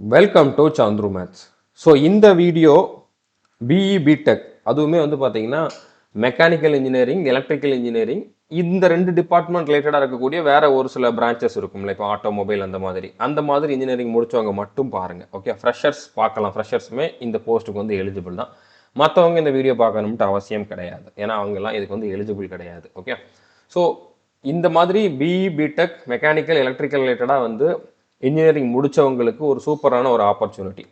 Welcome to Chandru maths so இந்த video B E B Tech அதுவுமே வந்து பார்த்தீங்கன்னா மெக்கானிக்கல் இன்ஜினியரிங் எலக்ட்ரிக்கல் இன்ஜினியரிங் இந்த ரெண்டு டிபார்ட்மெண்ட் ரிலேட்டடாக இருக்கக்கூடிய வேற ஒரு சில பிரான்ச்சஸ் இருக்கும்ல இப்போ ஆட்டோமொபைல் அந்த மாதிரி. அந்த மாதிரி இன்ஜினியரிங் முடிச்சவங்க மட்டும் பாருங்க ஓகே ஃப்ரெஷர்ஸ் பார்க்கலாம். ஃப்ரெஷர்ஸுமே இந்த போஸ்ட்டுக்கு வந்து எலிஜிபிள் தான். மற்றவங்க இந்த வீடியோ பார்க்கணும்ட்டு அவசியம் கிடையாது. ஏன்னா அவங்கெல்லாம் இதுக்கு வந்து எலிஜிபிள் கிடையாது ஓகே ஸோ இந்த மாதிரி பிஇ பிடெக் மெக்கானிக்கல் எலக்ட்ரிக்கல் ரிலேட்டடாக வந்து இன்ஜினியரிங் முடித்தவங்களுக்கு ஒரு சூப்பரான ஒரு ஆப்பர்ச்சுனிட்டி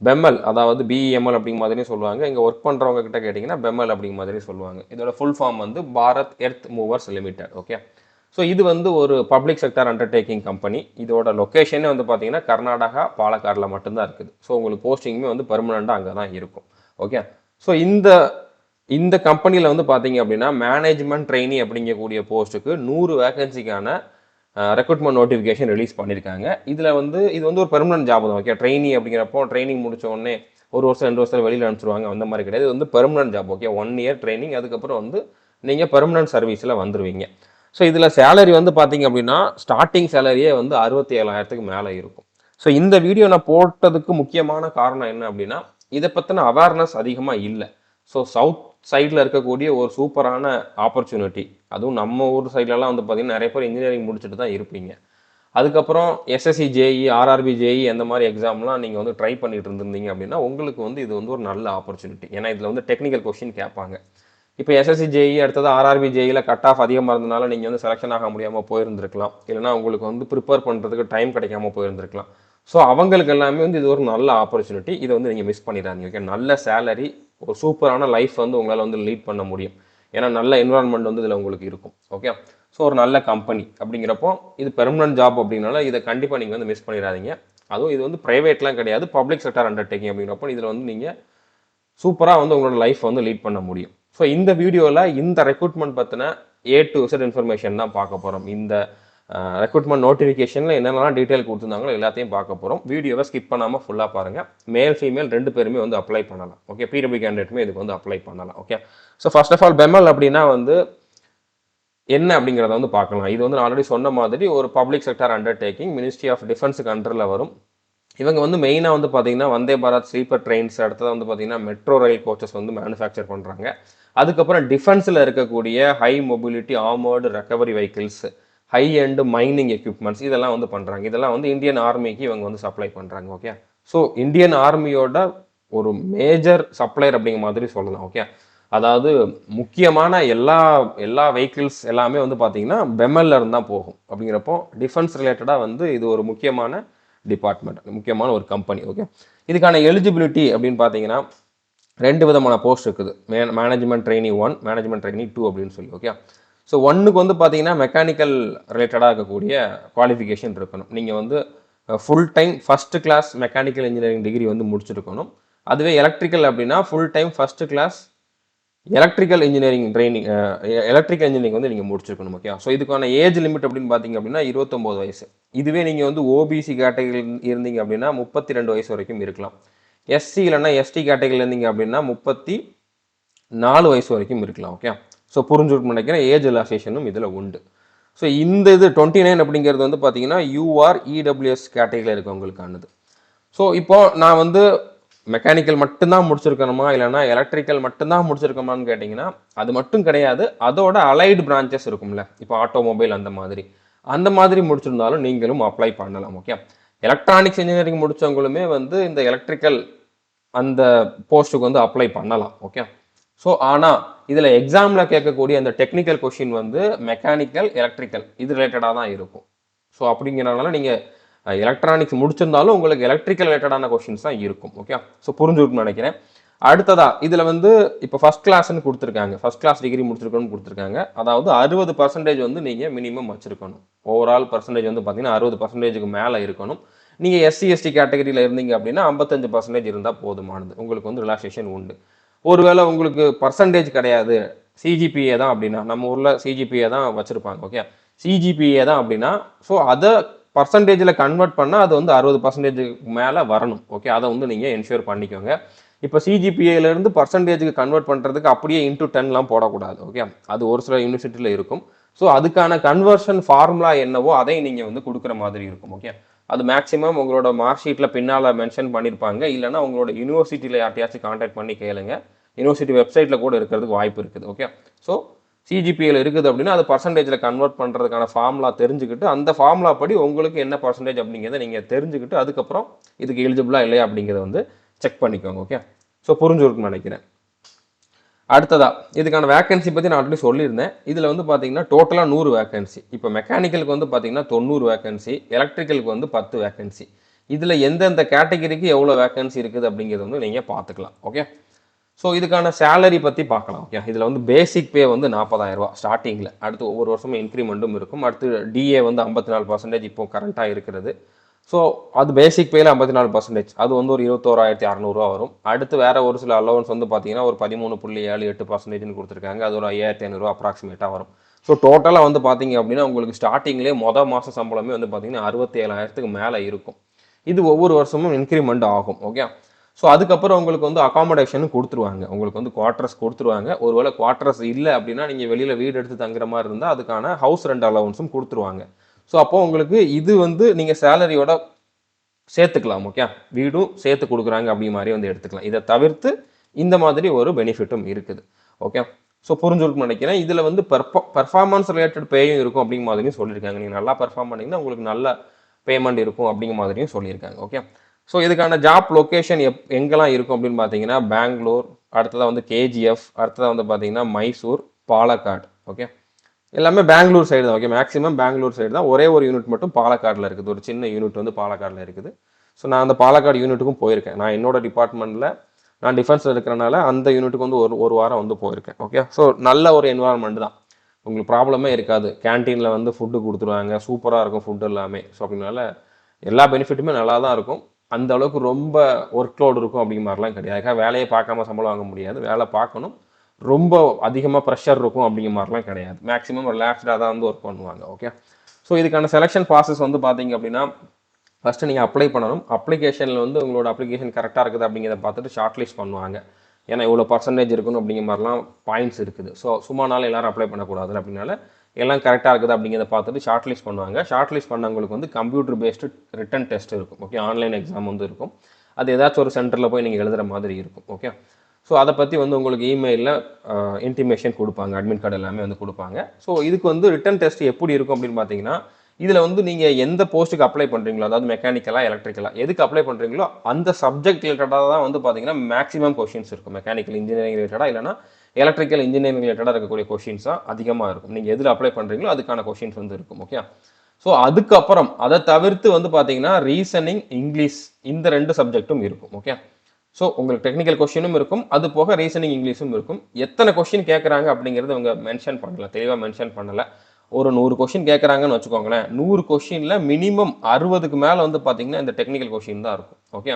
பெம்எல் அதாவது பிஇஎம்எல் அப்படிங்க மாதிரி சொல்லுவாங்க. இங்கே ஒர்க் பண்ணுறவங்க கிட்ட கேட்டிங்கன்னா பெம்எல் அப்படிங்க மாதிரி சொல்லுவாங்க. இதோட ஃபுல் ஃபார்ம் வந்து Bharat earth movers limited okay so இது வந்து ஒரு பப்ளிக் செக்டர் அண்டர்டேக்கிங் கம்பெனி இதோட லொக்கேஷனே வந்து பார்த்தீங்கன்னா கர்நாடகா பாலக்காடில் மட்டும்தான் இருக்குது. ஸோ உங்களுக்கு போஸ்டிங்குமே வந்து பெர்மனண்ட்டாக அங்கே தான் இருக்கும் ஓகே ஸோ இந்த இந்த கம்பெனியில் வந்து பார்த்தீங்க அப்படின்னா மேனேஜ்மெண்ட் ட்ரெயினி அப்படிங்கக்கூடிய போஸ்ட்டுக்கு நூறு வேகன்சிக்கான ரெக்ரூட்மெண்ட் நோட்டிஃபிகேஷன் ரிலீஸ் பண்ணியிருக்காங்க இதில் வந்து இது வந்து ஒரு பெர்மனன்ட் ஜாப் தான் ஓகே ட்ரைனி அப்படிங்கிறப்போ ட்ரைனிங் முடிச்ச உடனே ஒரு வருஷம் ரெண்டு வருஷம் வெளியில் அனுப்பிச்சிருவாங்க அந்த மாதிரி கிடையாது. இது வந்து permanent job okay one year training அதுக்கப்புறம் வந்து நீங்கள் பெர்மனன்ட் சர்வீஸில் வந்துடுவீங்க ஸோ இதில் சேலரி வந்து பார்த்தீங்க அப்படின்னா ஸ்டார்டிங் சேலரியே வந்து அறுபத்தி ஏழாயிரத்துக்கு மேலே இருக்கும். ஸோ இந்த வீடியோ நான் போட்டதுக்கு முக்கியமான காரணம் என்ன அப்படின்னா இதை பற்றின அவேர்னஸ் அதிகமாக இல்லை. ஸோ சவுத் சைடில் இருக்கக்கூடிய ஒரு சூப்பரான ஆப்பர்ச்சுனிட்டி அதுவும் நம்ம ஊர் சைட்லலாம் வந்து பார்த்திங்கன்னா நிறைய பேர் இன்ஜினியரிங் முடிச்சுட்டு தான் இருப்பீங்க. அதுக்கப்புறம் எஸ்எஸ்சி ஜேஇ ஆர்ஆர்பி ஜேஇ அந்த மாதிரி எக்ஸாம்லாம் நீங்கள் வந்து ட்ரை பண்ணிட்டு இருந்திருந்தீங்க அப்படின்னா உங்களுக்கு வந்து இது வந்து ஒரு நல்ல ஆப்பர்ச்சுனிட்டி ஏன்னா இதில் வந்து டெக்னிக்கல் கொஷின் கேட்பாங்க. இப்போ எஸ்எஸ்சி ஜேஇ அடுத்தது ஆர்ஆர்பி ஜேஇயில் கட் ஆஃப் அதிகமாக இருந்தனால நீங்கள் வந்து செலெக்ஷன் ஆக முடியாமல் போயிருந்திருக்கலாம். இல்லைனா உங்களுக்கு வந்து ப்ரிப்பேர் பண்ணுறதுக்கு டைம் கிடைக்காம போயிருந்திருக்கலாம். ஸோ அவங்களுக்கு எல்லாமே வந்து இது ஒரு நல்ல ஆப்பர்ச்சுனிட்டி இதை வந்து நீங்கள் மிஸ் பண்ணிடாதீங்க ஓகே நல்ல சேலரி ஒரு சூப்பரான லைஃப் வந்து உங்களால் வந்து லீட் பண்ண முடியும். ஏன்னா நல்ல என்வரான்மெண்ட் வந்து இதில் உங்களுக்கு இருக்கும். ஓகே ஸோ ஒரு நல்ல கம்பெனி அப்படிங்கிறப்போ இது பெர்மனன்ட் ஜாப் அப்படின்னால இதை கண்டிப்பாக நீங்கள் வந்து மிஸ் பண்ணிடாதீங்க. அதுவும் இது வந்து ப்ரைவேட்லாம் கிடையாது. பப்ளிக் செக்டர் அண்டர்டேக்கிங் அப்படிங்கிறப்போ இதில் வந்து நீங்கள் சூப்பராக வந்து உங்களோட லைஃப் வந்து லீட் பண்ண முடியும். ஸோ இந்த வீடியோவில் இந்த ரெக்ரூட்மெண்ட் பற்றின ஏ டு Z இன்ஃபர்மேஷன் தான் பார்க்க போகிறோம் இந்த ரெக்ரூட்மெண்ட் நோட்டிஃபிகேஷனில் என்னென்னலாம் டீட்டெயில் கொடுத்துருந்தாங்களோ எல்லாத்தையும் பார்க்க போகிறோம் வீடியோவை ஸ்கிப் பண்ணாமல் ஃபுல்லாக பாருங்கள் மேல் ஃபீமேல் ரெண்டு பேருமே வந்து அப்ளை பண்ணலாம். ஓகே பிடபிள்யூ கேண்டிடேட்டுமே இதுக்கு வந்து அப்ளை பண்ணலாம். Okay so first of all BEML அப்படின்னா வந்து என்ன அப்படிங்கிறத வந்து பார்க்கலாம். இது வந்து நான் ஆல்ரெடி சொன்ன மாதிரி ஒரு public sector undertaking ministry of டிஃபென்ஸுக்கு அண்டரில் வரும். இவங்க வந்து மெயினாக வந்து பார்த்தீங்கன்னா வந்தே பாரத் ஸ்லீப்பர் ட்ரெயின்ஸ் அடுத்தது வந்து பார்த்தீங்கன்னா மெட்ரோ ரயில் கோச்சஸ் வந்து மேனுஃபேக்சர் பண்ணுறாங்க அதுக்கப்புறம் டிஃபென்ஸில் இருக்கக்கூடிய high mobility armoured recovery vehicles high and mining equipments இதெல்லாம் வந்து பண்ணுறாங்க இதெல்லாம் வந்து இந்தியன் ஆர்மிக்கு இவங்க வந்து சப்ளை பண்ணுறாங்க ஓகே ஸோ இந்தியன் ஆர்மியோட ஒரு மேஜர் சப்ளையர் அப்படிங்கிற மாதிரி சொல்லலாம் ஓகே அதாவது முக்கியமான எல்லா எல்லா வெஹிக்கிள்ஸ் எல்லாமே வந்து பார்த்தீங்கன்னா பெமல்ல இருந்து தான் போகும். அப்படிங்கிறப்போ டிஃபென்ஸ் ரிலேட்டடாக வந்து இது ஒரு முக்கியமான டிபார்ட்மெண்ட் முக்கியமான ஒரு கம்பெனி ஓகே இதுக்கான எலிஜிபிலிட்டி அப்படின்னு பார்த்தீங்கன்னா ரெண்டு விதமான போஸ்ட் இருக்குது. மே management trainee one management trainee two அப்படின்னு சொல்லி ஓகே ஸோ ஒன்றுக்கு வந்து பார்த்தீங்கன்னா மெக்கானிக்கல் ரிலேட்டடாக இருக்கக்கூடிய குவாலிஃபிகேஷன் இருக்கணும். நீங்கள் வந்து full time first class mechanical engineering degree வந்து முடிச்சிருக்கணும். அதுவே எலக்ட்ரிக்கல் அப்படின்னா full time first class electrical engineering training electrical engineering வந்து நீங்கள் முடிச்சிருக்கணும் ஓகே ஸோ இதுக்கான ஏஜ் லிமிட் அப்படின்னு பார்த்தீங்க அப்படின்னா இருபத்தொம்போது வயசு. இதுவே நீங்கள் வந்து ஓபிசி கேட்டகரியில் இருந்தீங்க அப்படின்னா முப்பத்தி ரெண்டு வயசு வரைக்கும் இருக்கலாம். எஸ்சி இல்லைன்னா எஸ்டி கேட்டகரியில் இருந்தீங்க அப்படின்னா முப்பத்தி நாலு வயசு வரைக்கும் இருக்கலாம் ஓகே ஸோ புரிஞ்சுட்டு நினைக்கிறேன் ஏஜ் ரிலாக்ஸேஷனும் இதில் உண்டு. ஸோ இந்த இது டுவெண்ட்டி நைன் அப்படிங்கிறது வந்து பார்த்தீங்கன்னா யூஆர் இடபிள்யூஎஸ் கேட்டகரியில் இருக்கவங்களுக்கானது. ஸோ இப்போ நான் வந்து மெக்கானிக்கல் மட்டும்தான் முடிச்சிருக்கணுமா? இல்லைனா எலக்ட்ரிக்கல் மட்டும்தான் முடிச்சிருக்கணுமான்னு கேட்டிங்கன்னா அது மட்டும் கிடையாது. அதோட அலைடு பிரான்ச்சஸ் இருக்கும்ல. இப்போ ஆட்டோமொபைல் அந்த மாதிரி. அந்த மாதிரி முடிச்சிருந்தாலும் நீங்களும் அப்ளை பண்ணலாம் ஓகே எலக்ட்ரானிக்ஸ் இன்ஜினியரிங் முடித்தவங்களுமே வந்து இந்த எலக்ட்ரிக்கல் அந்த போஸ்ட்டுக்கு வந்து அப்ளை பண்ணலாம் ஓகே ஸோ ஆனால் இதில் எக்ஸாமில் கேட்கக்கூடிய அந்த டெக்னிக்கல் கொஷின் வந்து மெக்கானிக்கல் எலக்ட்ரிக்கல் இது ரிலேட்டடாக தான் இருக்கும். ஸோ அப்படிங்கிறனால நீங்கள் எலக்ட்ரானிக்ஸ் முடிச்சிருந்தாலும் உங்களுக்கு எலக்ட்ரிக்கல் ரிலேட்டடான கொஷின்ஸ் தான் இருக்கும். ஓகே ஸோ புரிஞ்சுக்கணும்னு நினைக்கிறேன். அடுத்ததா இதில் வந்து இப்போ ஃபஸ்ட் கிளாஸ்ன்னு கொடுத்துருக்காங்க. ஃபஸ்ட் கிளாஸ் டிகிரி முடிச்சிருக்கணும்னு கொடுத்துருக்காங்க. அதாவது அறுபது பர்சன்டேஜ் வந்து நீங்கள் மினிமம் வச்சிருக்கணும். ஓவரால் பர்சன்டேஜ் வந்து பார்த்தீங்கன்னா அறுபது பர்சன்டேஜுக்கு மேலே இருக்கணும். நீங்கள் எஸ்சி எஸ்டி கேட்டகரியில் இருந்தீங்க அப்படின்னா ஐம்பத்தஞ்சு பர்சன்டேஜ் இருந்தால் போதுமானது. உங்களுக்கு வந்து ரிலாக்ஸேஷன் உண்டு. ஒருவேளை உங்களுக்கு பர்சன்டேஜ் கிடையாது. சிஜிபிஏ தான் அப்படின்னா நம்ம ஊரில் சிஜிபிஏ தான் வச்சுருப்பாங்க ஓகே சிஜிபிஏ தான் அப்படின்னா ஸோ அதை பர்சன்டேஜில் கன்வெர்ட் பண்ணால் அது வந்து அறுபது பர்சன்டேஜுக்கு மேலே வரணும் ஓகே அதை வந்து நீங்கள் என்ஷூர் பண்ணிக்கோங்க. இப்போ சிஜிபிஏலேருந்து பர்சன்டேஜுக்கு கன்வெர்ட் பண்ணுறதுக்கு அப்படியே இன்டூ டென்லாம் போடக்கூடாது ஓகே அது ஒரு சில யூனிவர்சிட்டியில் இருக்கும். ஸோ அதுக்கான கன்வர்ஷன் ஃபார்முலா என்னவோ அதை நீங்கள் வந்து கொடுக்குற மாதிரி இருக்கும் ஓகே அது மேக்ஸிமம் உங்களோட மார்க் ஷீட்டில் பின்னால் மென்ஷன் பண்ணியிருப்பாங்க இல்லைனா உங்களோட யூனிவர்சிட்டியில் யார்ட்டையாச்சும் காண்டாக்ட் பண்ணி கேளுங்கள் யூனிவர்சிட்டி வெப்சைட்டில் கூட இருக்கிறதுக்கு வாய்ப்பு இருக்குது ஓகே ஸோ சிஜிபிஎல் இருக்குது அப்படின்னா அது பர்சன்டேஜில் கன்வெர்ட் பண்ணுறதுக்கான ஃபார்முலா தெரிஞ்சுக்கிட்டு அந்த ஃபார்முலா படி உங்களுக்கு என்ன பர்சன்டேஜ் அப்படிங்கிறத நீங்கள் தெரிஞ்சுக்கிட்டு அதுக்கப்புறம் இதுக்கு எலிஜிபிளாக இல்லையா அப்படிங்கிறத வந்து செக் பண்ணிக்கோங்க ஓகே ஸோ புரிஞ்சுருக்குன்னு நினைக்கிறேன். அடுத்ததா இதுக்கான வேகன்சி பற்றி நான் ஆல்ரெடி சொல்லியிருந்தேன். இதில் வந்து பார்த்தீங்கன்னா டோட்டலாக நூறு வேகன்சி இப்போ மெக்கானிக்கலுக்கு வந்து பார்த்தீங்கன்னா தொண்ணூறு வேகன்சி எலக்ட்ரிக்கலுக்கு வந்து பத்து வேகன்சி இதில் எந்தெந்த கேட்டகரிக்கு எவ்வளோ வேகன்சி இருக்குது அப்படிங்கிறது வந்து நீங்கள் பார்த்துக்கலாம் ஓகே ஸோ இதுக்கான சேலரி பற்றி பார்க்கலாம் ஓகே இதில் வந்து பேசிக் பே வந்து நாற்பதாயிரம் ரூபா ஸ்டார்டிங்கில் அடுத்து ஒவ்வொரு வருஷமும் இன்க்ரிமெண்ட்டும் இருக்கும். அடுத்து டிஏ வந்து ஐம்பத்தி நாலு பர்சன்டேஜ் இப்போ கரண்ட்டாக இருக்கிறது. ஸோ அது பேசிக் பேயில் ஐம்பத்தி நாலு பர்சன்டேஜ் அது வந்து ஒரு இருபத்தோராயிரத்தி அறநூறுவா வரும். அடுத்து வேறு ஒரு சில அலவன்ஸ் வந்து பார்த்தீங்கன்னா ஒரு பதிமூணு புள்ளி ஏழு எட்டு பர்சன்டேஜ்னு கொடுத்துருக்காங்க. அது ஒரு ஐயாயிரத்தி ஐநூறுரூவா அப்ராக்சிமேட்டாக வரும். ஸோ டோட்டலாக வந்து பார்த்தீங்க அப்படின்னா உங்களுக்கு ஸ்டார்டிங்லேயே மொதல் மாத சம்பளமே வந்து பார்த்தீங்கன்னா அறுபத்தி ஏழாயிரத்துக்கு மேலே இருக்கும். இது ஒவ்வொரு வருஷமும் இன்க்ரிமெண்ட் ஆகும் ஓகே ஸோ அதுக்கப்புறம் உங்களுக்கு வந்து அகாமடேஷனும் கொடுத்துருவாங்க. உங்களுக்கு வந்து குவார்ட்டர்ஸ் கொடுத்துருவாங்க. ஒருவேளை குவார்ட்டர்ஸ் இல்லை அப்படின்னா நீங்கள் வெளியில் வீடு எடுத்து தங்குற மாதிரி இருந்தால் அதுக்கான ஹவுஸ் ரெண்ட் அலவன்ஸும் கொடுத்துருவாங்க. ஸோ அப்போ உங்களுக்கு இது வந்து நீங்கள் சேலரியோட சேர்த்துக்கலாம் ஓகே வீடும் சேர்த்து கொடுக்குறாங்க அப்படி மாதிரி வந்து எடுத்துக்கலாம். இதை தவிர்த்து இந்த மாதிரி ஒரு பெனிஃபிட்டும் இருக்குது ஓகே ஸோ புரிஞ்சுருக்குன்னு நினைக்கிறேன். இதில் வந்து பெர்ஃபா பெர்ஃபார்மன்ஸ் ரிலேட்டட் பேயும் இருக்கும் அப்படிங்கிற மாதிரியும் சொல்லியிருக்காங்க. நீங்கள் நல்லா பெர்ஃபார்ம் பண்ணிங்கன்னா உங்களுக்கு நல்ல பேமெண்ட் இருக்கும் அப்படிங்கிற மாதிரியும் சொல்லியிருக்காங்க ஓகே ஸோ இதுக்கான ஜாப் லொக்கேஷன் எப் எங்கெல்லாம் இருக்கும் அப்படின்னு பார்த்தீங்கன்னா பெங்களூர் அடுத்ததாக வந்து கேஜிஎஃப் அடுத்ததாக வந்து பார்த்தீங்கன்னா மைசூர் பாலக்காடு ஓகே எல்லாமே பெங்களூர் சைடு தான் ஓகே மேக்ஸிமம் பெங்களூர் சைடு தான். ஒரே ஒரு யூனிட் மட்டும் பாலக்காடில் இருக்குது. ஒரு சின்ன யூனிட் வந்து பாலக்காடில் இருக்குது. ஸோ நான் அந்த பாலக்காடு யூனிட்டுக்கும் போயிருக்கேன். நான் என்னோட டிபார்ட்மெண்ட்டில் நான் டிஃபென்ஸில் இருக்கிறனால அந்த யூனிட்டுக்கு வந்து ஒரு ஒரு வாரம் வந்து போயிருக்கேன் ஓகே ஸோ நல்ல ஒரு என்வாரன்மெண்ட் தான். உங்களுக்கு ப்ராப்ளமே இருக்காது. கேன்டீனில் வந்து ஃபுட்டு கொடுத்துருவாங்க. சூப்பராக இருக்கும் ஃபுட்டு எல்லாமே. ஸோ அப்படினால எல்லா பெனிஃபிட்டுமே நல்லா தான் இருக்கும். அந்த அளவுக்கு ரொம்ப ஒர்க் லோடு இருக்கும் அப்படிங்கிற மாதிரிலாம் கிடையாது. அதுக்காக வேலையை பார்க்காம சம்பளம் வாங்க முடியாது. வேலை பார்க்கணும். ரொம்ப அதிகமாக ப்ரெஷர் இருக்கும் அப்படிங்கிற மாதிரிலாம் கிடையாது. மேக்ஸிமம் ரிலாக்ஸ்டாக தான் வந்து ஒர்க் பண்ணுவாங்க. ஓகே ஸோ இதுக்கான செலெக்ஷன் ப்ராசஸ் வந்து பார்த்தீங்க அப்படின்னா ஃபஸ்ட்டு நீங்கள் அப்ளை பண்ணணும். அப்ளிகேஷனில் வந்து உங்களோட அப்ளிகேஷன் கரெக்டாக இருக்குது அப்படிங்கிறத பார்த்துட்டு ஷார்ட் லிஸ்ட் பண்ணுவாங்க. ஏன்னா இவ்வளோ பர்சன்டேஜ் இருக்கணும் அப்படிங்கிற மாதிரிலாம் பாயிண்ட்ஸ் இருக்குது. ஸோ சும்மா நாள் எல்லோரும் அப்ளை பண்ணக்கூடாது அப்படின்னால எல்லாம் கரெக்டாக இருக்குது அப்படிங்கிறத பார்த்துட்டு ஷார்ட் லிஸ்ட் பண்ணுவாங்க. ஷார்ட் லிஸ்ட் பண்ணவங்களுக்கு வந்து கம்ப்யூட்டர் பேஸ்டு ரிட்டன் டெஸ்ட் இருக்கும். ஓகே ஆன்லைன் எக்ஸாம் வந்து இருக்கும். அது ஏதாச்சும் ஒரு சென்டரில் போய் நீங்கள் எழுதுகிற மாதிரி இருக்கும். ஓகே ஸோ அதை பற்றி வந்து உங்களுக்கு இமெயிலில் இன்டிமேஷன் கொடுப்பாங்க. அட்மிட் கார்டு எல்லாமே வந்து கொடுப்பாங்க. ஸோ இதுக்கு வந்து ரிட்டன் டெஸ்ட் எப்படி இருக்கும் அப்படின்னு பார்த்தீங்கன்னா இதில் வந்து நீங்கள் எந்த போஸ்ட்டுக்கு அப்ளை பண்ணுறீங்களோ அதாவது மெக்கானிக்கலாக எலக்ட்ரிக்கலாக எதுக்கு அப்ளை பண்ணுறீங்களோ அந்த சப்ஜெக்ட் ரிலேட்டடாக தான் வந்து பார்த்தீங்கன்னா மேக்ஸிமம் கொஷின்ஸ் இருக்கும். மெக்கானிக்கல் இன்ஜினியரிங் ரிலேட்டடாக இல்லைனா எலக்ட்ரிக்கல் இன்ஜினியரிங் ரிலேட்டடாக இருக்கக்கூடிய கொஷின்ஸ் தான் அதிகமாக இருக்கும். நீங்கள் எதில் அப்ளை பண்ணுறீங்களோ அதுக்கான கொஷின்ஸ் வந்து இருக்கும் ஓகே ஸோ அதுக்கப்புறம் அதை தவிர்த்து வந்து பார்த்தீங்கன்னா ரீசனிங் இங்கிலீஷ் இந்த ரெண்டு சப்ஜெக்ட்டும் இருக்கும் ஓகே ஸோ உங்களுக்கு டெக்னிக்கல் கொஷினும் இருக்கும். அது போக ரீசனிங் இங்கிலீஷும் இருக்கும். எத்தனை கொஷின் கேட்குறாங்க அப்படிங்கிறது அவங்க மென்ஷன் பண்ணல தெளிவாக மென்ஷன் பண்ணலை. ஒரு நூறு கொஷின் கேட்குறாங்கன்னு வச்சுக்கோங்களேன். நூறு கொஷினில் மினிமம் அறுபதுக்கு மேலே வந்து பார்த்தீங்கன்னா இந்த டெக்னிக்கல் கொஷின் தான் இருக்கும் ஓகே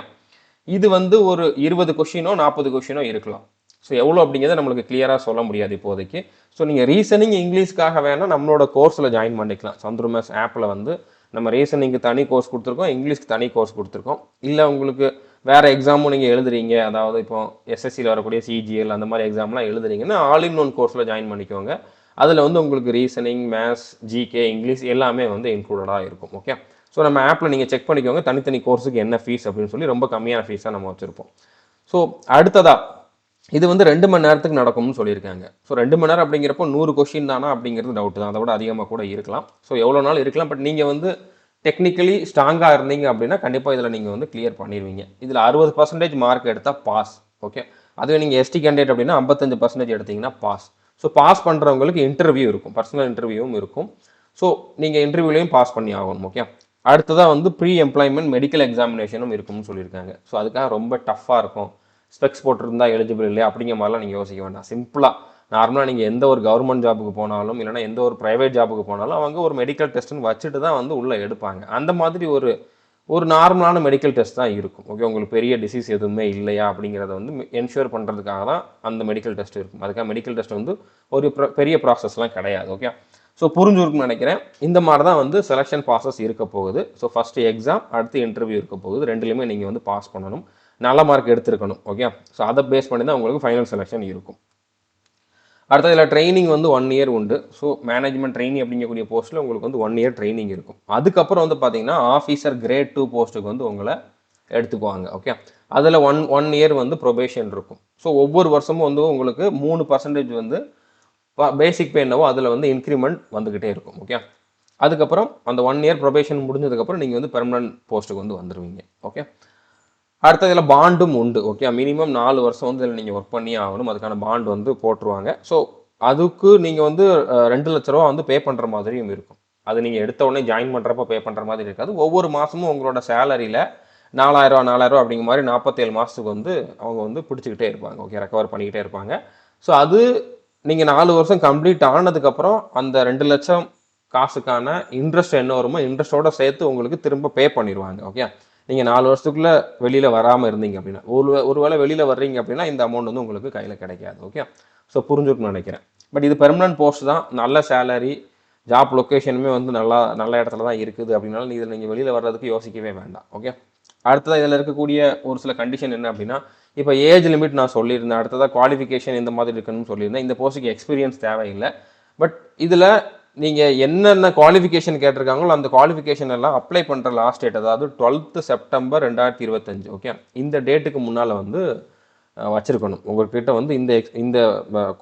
இது வந்து ஒரு இருபது கொஷினோ நாற்பது கொஷினோ இருக்கலாம். ஸோ எவ்வளோ அப்படிங்கிறத நம்மளுக்கு கிளியராக சொல்ல முடியாது இப்போதைக்கு. ஸோ நீங்கள் ரீசனிங் இங்கிலீஷ்க்காக வேணால் நம்மளோட கோர்ஸில் ஜாயின் பண்ணிக்கலாம். சந்துருமேஸ் ஆப்பில் வந்து நம்ம ரீசனிங்க்கு தனி கோர்ஸ் கொடுத்துருக்கோம் இங்கிலீஷ்க்கு தனி கோர்ஸ் கொடுத்துருக்கோம். இல்லை உங்களுக்கு வேறு எக்ஸாமும் நீங்கள் எழுதுறீங்க அதாவது இப்போ எஸ்எஸ்சியில் வரக்கூடிய சிஜிஎல் அந்த மாதிரி எக்ஸாம்லாம் எழுதுறீங்கன்னா ஆல் இன் ஒன் கோர்ஸில் ஜாயின் பண்ணிக்கோங்க. அதில் வந்து உங்களுக்கு ரீசனிங் மேத்ஸ் ஜிகே இங்கிலீஷ் எல்லாமே வந்து இன்க்ளூடடாக இருக்கும். ஓகே ஸோ நம்ம ஆப்பில் நீங்கள் செக் பண்ணிக்கோங்க தனித்தனி கோர்ஸுக்கு என்ன ஃபீஸ் அப்படின்னு சொல்லி ரொம்ப கம்மியான ஃபீஸாக நம்ம வச்சுருப்போம். ஸோ அடுத்ததாக இது வந்து ரெண்டு மணி நேரத்துக்கு நடக்கும்னு சொல்லியிருக்காங்க. ஸோ ரெண்டு மணி நேரம் அப்படிங்கிறப்போ நூறு கொஷின் தானா அப்படிங்கிறது டவுட் தான். அதை விட அதிகமாக கூட இருக்கலாம். ஸோ எவ்வளோ நாள் இருக்கலாம்? பட் நீங்கள் வந்து டெக்னிக்கலி ஸ்ட்ராங்காக இருந்தீங்க அப்படின்னா கண்டிப்பாக இதில் நீங்கள் வந்து கிளியர் பண்ணிடுவீங்க இதில் அறுபது பர்சன்டேஜ் மார்க் எடுத்தால் பாஸ் ஓகே அதுவே நீங்கள் எஸ்டி கேண்டிடேட் அப்படின்னா ஐம்பத்தஞ்சு பர்சன்டேஜ் எடுத்தீங்கன்னா பாஸ் ஸோ பாஸ் பண்ணுறவங்களுக்கு இன்டர்வியூ இருக்கும். பர்சனல் இன்டர்வியூவும் இருக்கும். ஸோ நீங்கள் இன்டர்வியூலையும் பாஸ் பண்ணி ஆகணும். ஓகே அடுத்ததாக வந்து ப்ரீ எம்ப்ளாய்மெண்ட் மெடிக்கல் எக்ஸாமினேஷனும் இருக்கும்னு சொல்லியிருக்காங்க. ஸோ அதுக்காக ரொம்ப டஃப்பாக இருக்கும். ஸ்பெக்ஸ் போட்டிருந்தா எலிஜிபிள் இல்லையா? அப்படிங்கிற மாதிரிலாம் நீங்கள் யோசிக்க வேண்டாம். சிம்பிளாக நார்மலாக நீங்கள் எந்த ஒரு கவர்மெண்ட் ஜாபுக்கு போனாலும் இல்லைனா எந்த ஒரு ப்ரைவேட் ஜாபுக்கு போனாலும் அவங்க ஒரு மெடிக்கல் டெஸ்ட்டுன்னு வச்சுட்டு தான் வந்து உள்ளே எடுப்பாங்க. அந்த மாதிரி ஒரு ஒரு நார்மலான மெடிக்கல் டெஸ்ட் தான் இருக்கும். ஓகே உங்களுக்கு பெரிய டிசீஸ் எதுவுமே இல்லையா? அப்படிங்கிறத வந்து என்ஷூர் பண்ணுறதுக்காக தான் அந்த மெடிக்கல் டெஸ்ட் இருக்கும். அதுக்காக மெடிக்கல் டெஸ்ட் வந்து ஒரு பெரிய ப்ராசஸ்லாம் கிடையாது. ஓகே ஸோ புரிஞ்சுருக்குன்னு நினைக்கிறேன். இந்த மாதிரி தான் வந்து செலெக்ஷன் ப்ராசஸ் இருக்க போகுது. ஸோ ஃபஸ்ட்டு எக்ஸாம் அடுத்து இன்டர்வியூ இருக்க போகுது. ரெண்டுலேயுமே நீங்கள் வந்து பாஸ் பண்ணணும். நல்ல மார்க் எடுத்திருக்கணும் ஓகே ஸோ அதை பேஸ் பண்ணி தான் உங்களுக்கு ஃபைனல் செலெக்ஷன் இருக்கும். அடுத்தது இதில் ட்ரைனிங் வந்து ஒன் இயர் உண்டு. ஸோ மேனேஜ்மெண்ட் ட்ரைனிங் அப்படிங்கக்கூடிய போஸ்ட்டில் உங்களுக்கு வந்து ஒன் இயர் ட்ரைனிங் இருக்கும். அதுக்கப்புறம் வந்து பார்த்தீங்கன்னா ஆஃபீஸர் கிரேட் டூ போஸ்ட்டுக்கு வந்து உங்களை எடுத்துக்குவாங்க ஓகே அதில் ஒன் ஒன் இயர் வந்து ப்ரொபேஷன் இருக்கும். ஸோ ஒவ்வொரு வருஷமும் வந்து உங்களுக்கு மூணு பர்சன்டேஜ் வந்து பேசிக் பே என்னவோ அதில் வந்து இன்க்ரிமெண்ட் வந்துக்கிட்டே இருக்கும் ஓகே அதுக்கப்புறம் அந்த ஒன் இயர் ப்ரொபேஷன் முடிஞ்சதுக்கப்புறம் நீங்கள் வந்து பெர்மனன்ட் போஸ்ட்டுக்கு வந்து வந்துடுவீங்க ஓகே அடுத்த இதில் பாண்டும் உண்டு ஓகே மினிமம் நாலு வருஷம் வந்து இதில் நீங்கள் ஒர்க் பண்ணி ஆகணும். அதுக்கான பாண்ட் வந்து போட்டுருவாங்க. ஸோ அதுக்கு நீங்கள் வந்து ரெண்டு லட்ச ரூபா வந்து பே பண்ணுற மாதிரியும் இருக்கும். அது நீங்கள் எடுத்த உடனே ஜாயின் பண்ணுறப்ப பே பண்ணுற மாதிரி இருக்காது. ஒவ்வொரு மாதமும் உங்களோட சேலரியில் நாலாயிரரூவா நாலாயிரரூவா அப்படிங்கிற மாதிரி நாற்பத்தேழு மாதத்துக்கு வந்து அவங்க வந்து பிடிச்சிக்கிட்டே இருப்பாங்க ஓகே ரெக்கவர் பண்ணிக்கிட்டே இருப்பாங்க. ஸோ அது நீங்கள் நாலு வருஷம் கம்ப்ளீட் ஆனதுக்கப்புறம் அந்த ரெண்டு லட்சம் காசுக்கான இன்ட்ரெஸ்ட் என்ன வருமோ இன்ட்ரெஸ்ட்டோட சேர்த்து உங்களுக்கு திரும்ப பே பண்ணிடுவாங்க ஓகே நீங்கள் நாலு வருஷத்துக்குள்ளே வெளியில் வராமல் இருந்தீங்க அப்படின்னா ஒரு ஒருவேளை வெளியில் வர்றீங்க அப்படின்னா இந்த அமௌண்ட் வந்து உங்களுக்கு கையில் கிடைக்காது ஓகே ஸோ புரிஞ்சுக்கணும்னு நினைக்கிறேன். பட் இது பெர்மனன்ட் போஸ்ட் தான். நல்ல சேலரி ஜாப் லொக்கேஷனுமே வந்து நல்லா நல்ல இடத்துல தான் இருக்குது அப்படின்னால இதில் நீங்கள் வெளியில் வர்றதுக்கு யோசிக்கவே வேண்டாம் ஓகே அடுத்ததாக இதில் இருக்கக்கூடிய ஒரு சில கண்டிஷன் என்ன அப்படின்னா இப்போ ஏஜ் லிமிட் நான் சொல்லியிருந்தேன். அடுத்ததாக குவாலிஃபிகேஷன் இந்த மாதிரி இருக்கணும்னு சொல்லியிருந்தேன். இந்த போஸ்ட்டுக்கு எக்ஸ்பீரியன்ஸ் தேவையில்லை. பட் இதில் நீங்கள் என்னென்ன குவாலிஃபிகேஷன் கேட்டிருக்காங்களோ அந்த குவாலிஃபிகேஷன் எல்லாம் அப்ளை பண்ணுற லாஸ்ட் டேட் அதாவது டுவெல்த்து செப்டம்பர் ரெண்டாயிரத்தி இருபத்தஞ்சு ஓகே இந்த டேட்டுக்கு முன்னால் வந்து வச்சுருக்கணும். உங்கள்கிட்ட வந்து இந்த எக்ஸ் இந்த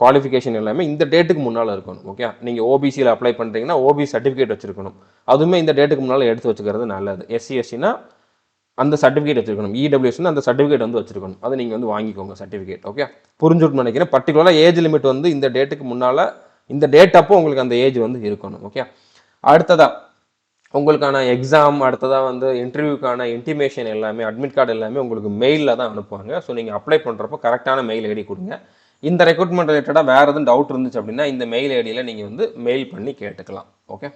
குவாலிஃபிகேஷன் எல்லாமே இந்த டேட்டுக்கு முன்னால் இருக்கணும் ஓகே நீங்கள் ஓபிசியில் அப்ளை பண்ணுறீங்கன்னா ஓபி சர்டிஃபிகேட் வச்சுருக்கணும். அதுவுமே இந்த டேட்டுக்கு முன்னால் எடுத்து வச்சுக்கிறது நல்லது. எஸ்சி எஸ்சினா அந்த சர்டிஃபிகேட் வச்சுருக்கணும். இடபிள்யூஎஸ்னா அந்த சர்டிஃபிகேட் வந்து வச்சுருக்கணும். அதை நீங்கள் வந்து வாங்கிக்கோங்க சர்டிஃபிகேட் ஓகே புரிஞ்சுட்டு நினைக்கிறேன். பர்டிகுலராக ஏஜ் லிமிட் வந்து இந்த டேட்டுக்கு முன்னால் இந்த டேட் அப்போ உங்களுக்கு அந்த ஏஜ் வந்து இருக்கணும் ஓகே அடுத்ததா உங்களுக்கான எக்ஸாம் அடுத்ததாக வந்து இன்டர்வியூக்கான இன்டிமேஷன் எல்லாமே அட்மிட் கார்டு எல்லாமே உங்களுக்கு மெயிலில் தான் அனுப்புவாங்க. ஸோ நீங்கள் அப்ளை பண்ணுறப்போ கரெக்டான மெயில் ஐடி கொடுங்க. இந்த ரெக்ரூட்மெண்ட் ரிலேட்டடாக வேறு எதுவும் டவுட் இருந்துச்சு அப்படின்னா இந்த மெயில் ஐடியில் நீங்கள் வந்து மெயில் பண்ணி கேட்டுக்கலாம் ஓகே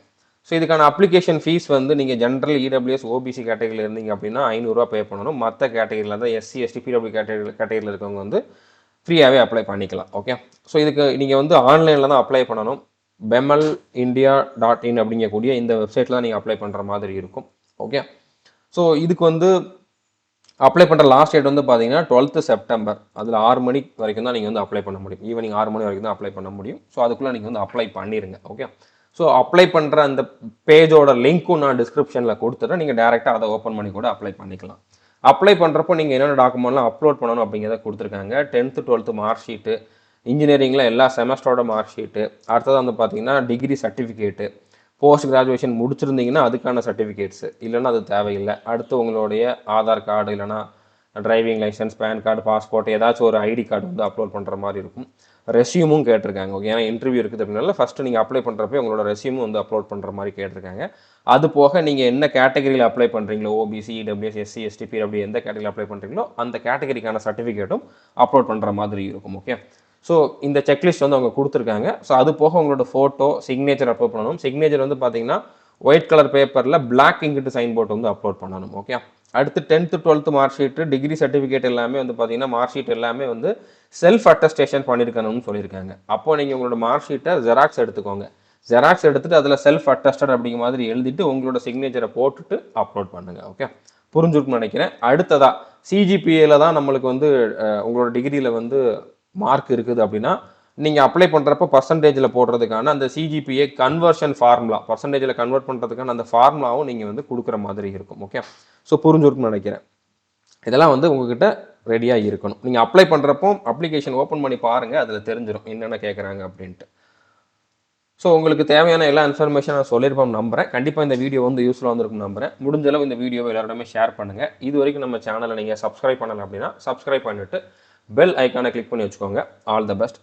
ஸோ இதுக்கான அப்ளிகேஷன் ஃபீஸ் வந்து நீங்கள் ஜென்ரல் இடபிள்யூஎஸ் ஓபிசி கேட்டகரியில் இருந்தீங்க அப்படின்னா ஐநூறுரூவா பே பண்ணணும். மற்ற கேட்டகரியில் தான் எஸ்சி எஸ்டி பிடபிள்யூ கேட்டகரி கேட்டகரியில் இருக்கவங்க வந்து ஃப்ரீயாகவே அப்ளை பண்ணிக்கலாம் ஓகே ஸோ இதுக்கு நீங்கள் வந்து ஆன்லைனில் தான் அப்ளை பண்ணணும். பெமல் இந்தியா டாட் இன் அப்படிங்கக்கூடிய இந்த வெப்சைட்டில் தான் நீங்கள் அப்ளை பண்ணுற மாதிரி இருக்கும் ஓகே ஸோ இதுக்கு வந்து அப்ளை பண்ணுற லாஸ்ட் டேட் வந்து பார்த்தீங்கன்னா டுவெல்த்து செப்டம்பர் அதில் ஆறு மணி வரைக்கும் தான் நீங்கள் வந்து அப்ளை பண்ண முடியும். ஈவினிங் ஆறு மணி வரைக்கும் தான் அப்ளை பண்ண முடியும். ஸோ அதுக்குள்ளே நீங்கள் வந்து அப்ளை பண்ணிடுங்க ஓகே ஸோ அப்ளை பண்ணுற அந்த பேஜோட லிங்க்கும் நான் டிஸ்கிரிப்ஷனில் கொடுத்துட்றேன். நீங்கள் டேரெக்டாக அதை ஓப்பன் பண்ணி கூட அப்ளை பண்ணிக்கலாம். அப்ளை பண்ணுறப்போ நீங்கள் என்னென்ன டாக்குமெண்ட்லாம் அப்லோட் பண்ணணும் அப்படிங்கிறத கொடுத்துருக்காங்க. டென்த்து டுவெல்த்து மார்க் ஷீட்டு இன்ஜினியரிங்கில் எல்லா செமஸ்டரோட மார்க் ஷீட்டு அடுத்தது வந்து பார்த்தீங்கன்னா டிகிரி சர்டிஃபிகேட்டு போஸ்ட் கிராஜுவேஷன் முடிச்சிருந்தீங்கன்னா அதுக்கான சர்டிஃபிகேட்ஸு இல்லைன்னா அது தேவையில்லை. அடுத்து உங்களுடைய ஆதார் கார்டு இல்லைனா driving licence PAN card passport ஏதாச்சும் ஒரு ஐடி கார்டு வந்து அப்லோட் பண்ணுற மாதிரி இருக்கும். ரெஸ்யூமும் கேட்டிருக்காங்க. ஓகே ஏன்னா இன்டர்வியூ இருக்குது அப்படின்னால ஃபஸ்ட்டு நீங்கள் அப்ளை பண்ணுறப்ப உங்களோட ரெசியூமும் வந்து அப்லோட் பண்ணுற மாதிரி கேட்டிருக்காங்க. அது போக நீங்கள் என்ன கேட்டகரியில் அப்ளை பண்ணுறீங்களோ ஓபிசி டபிள்யூஎஸ் எஸ்சி எஸ்டிபி அப்படி எந்த கேட்டகரியில் அப்ளை பண்ணுறீங்களோ அந்த கேட்டகரிக்கான சர்டிஃபிகேட்டும் அப்லோட் பண்ணுற மாதிரி இருக்கும். ஓகே ஸோ இந்த செக்லிஸ்ட் வந்து அவங்க கொடுத்துருக்காங்க. ஸோ அது போக உங்களோட ஃபோட்டோ சிக்னேச்சர் அப்லோட் பண்ணணும். சிக்னேச்சர் வந்து பார்த்தீங்கன்னா ஒயிட் கலர் பேப்பரில் பிளாக் இங்கிட்டு சைன் போர்ட் வந்து அப்லோட் பண்ணணும். ஓகே அடுத்து tenth twelfth mark sheet degree certificate எல்லாமே வந்து பார்த்தீங்கன்னா மார்க் ஷீட் எல்லாமே வந்து செல்ஃப் அட்டஸ்டேஷன் பண்ணியிருக்கணும்னு சொல்லியிருக்காங்க. அப்போ நீங்கள் உங்களோட மார்க் ஷீட்டை ஜெராக்ஸ் எடுத்துக்கோங்க. ஜெராக்ஸ் எடுத்துகிட்டு அதில் செல்ஃப் அட்டஸ்டட் அப்படிங்கிற மாதிரி எழுதிட்டு உங்களோட சிக்னேச்சரை போட்டுட்டு அப்லோட் பண்ணுங்க ஓகே புரிஞ்சுருக்குன்னு நினைக்கிறேன். அடுத்ததாக சிஜிபிஏல தான் நம்மளுக்கு வந்து உங்களோட டிகிரியில் வந்து மார்க் இருக்குது அப்படின்னா நீங்கள் அப்ளை பண்ணுறப்ப பர்சன்டேஜில் போடுறதுக்கான அந்த சிஜிபிஏ கன்வர்ஷன் ஃபார்முலா பர்சன்டேஜில் கன்வெர்ட் பண்ணுறதுக்கான அந்த ஃபார்முலாவும் நீங்கள் வந்து கொடுக்குற மாதிரி இருக்கும் ஓகே ஸோ புரிஞ்சுருக்குன்னு நினைக்கிறேன். இதெல்லாம் வந்து உங்ககிட்ட ரெடியாக இருக்கணும். நீங்கள் அப்ளை பண்ணுறப்போ அப்ளிகேஷன் ஓப்பன் பண்ணி பாருங்கள் அதில் தெரிஞ்சிடும் என்னென்ன கேட்குறாங்க அப்படின்ட்டு. ஸோ உங்களுக்கு தேவையான எல்லா இன்ஃபர்மேஷன் நான் சொல்லியிருப்போம் நம்புறேன். கண்டிப்பாக இந்த வீடியோ வந்து யூஸ்ஃபுல்லாக வந்திருக்கும் நம்புறேன். முடிஞ்ச அளவு இந்த வீடியோவை எல்லாருமே ஷேர் பண்ணுங்கள் இது வரைக்கும் நம்ம சேனலை நீங்கள் சப்ஸ்கிரைப் பண்ணலை அப்படின்னா சப்ஸ்கிரைப் பண்ணிவிட்டு பெல் ஐக்கானை கிளிக் பண்ணி வச்சுக்கோங்க. All the best